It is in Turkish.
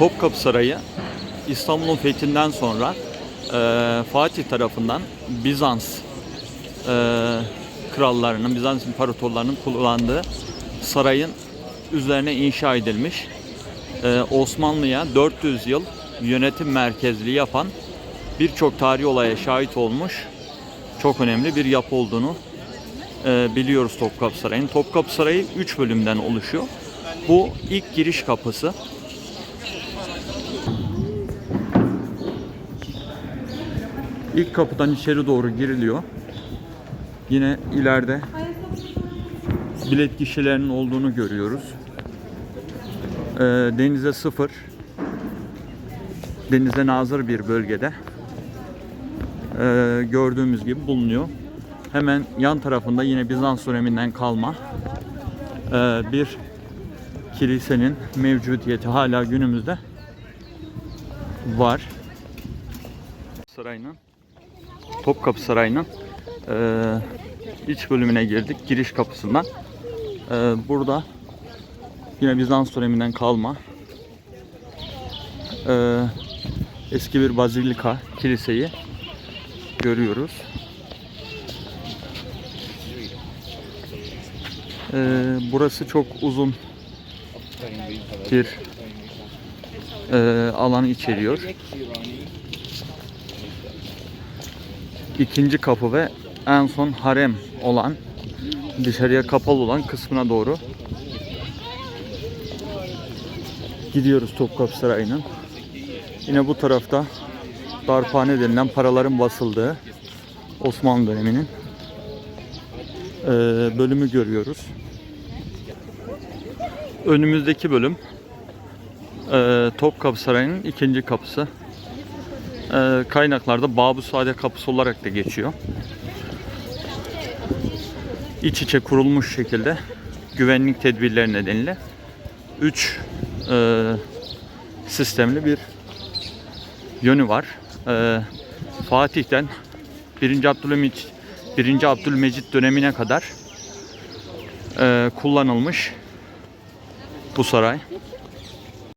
Topkapı Sarayı İstanbul'un fethinden sonra e, Fatih tarafından Bizans e, krallarının, Bizans imparatorlarının kullandığı sarayın üzerine inşa edilmiş. E, Osmanlı'ya 400 yıl yönetim merkezliği yapan birçok tarihi olaya şahit olmuş çok önemli bir yapı olduğunu e, biliyoruz Topkapı Sarayı'nın. Topkapı Sarayı 3 bölümden oluşuyor. Bu ilk giriş kapısı. İlk kapıdan içeri doğru giriliyor. Yine ileride bilet gişelerinin olduğunu görüyoruz. Ee, denize sıfır. Denize nazır bir bölgede. Ee, gördüğümüz gibi bulunuyor. Hemen yan tarafında yine Bizans döneminden kalma ee, bir kilisenin mevcudiyeti hala günümüzde var. Sarayının Topkapı Sarayı'nın eee iç bölümüne girdik. Giriş kapısından. Eee, burada yine Bizans döneminden kalma eee, eski bir bazilika kiliseyi görüyoruz. Eee, burası çok uzun bir eee alanı içeriyor. İkinci kapı ve en son harem olan dışarıya kapalı olan kısmına doğru gidiyoruz Topkapı Sarayı'nın. Yine bu tarafta darphane denilen paraların basıldığı Osmanlı döneminin eee, bölümü görüyoruz. Önümüzdeki bölüm eee Topkapı Sarayı'nın ikinci kapısı. Ee, kaynaklarda Babu Sade Kapısı olarak da geçiyor. İç içe kurulmuş şekilde güvenlik tedbirleri nedeniyle 3 sistemli bir yönü var. Ee, Fatih'ten 1. Abdülhamit 1. Abdülmecit dönemine kadar e, kullanılmış bu saray.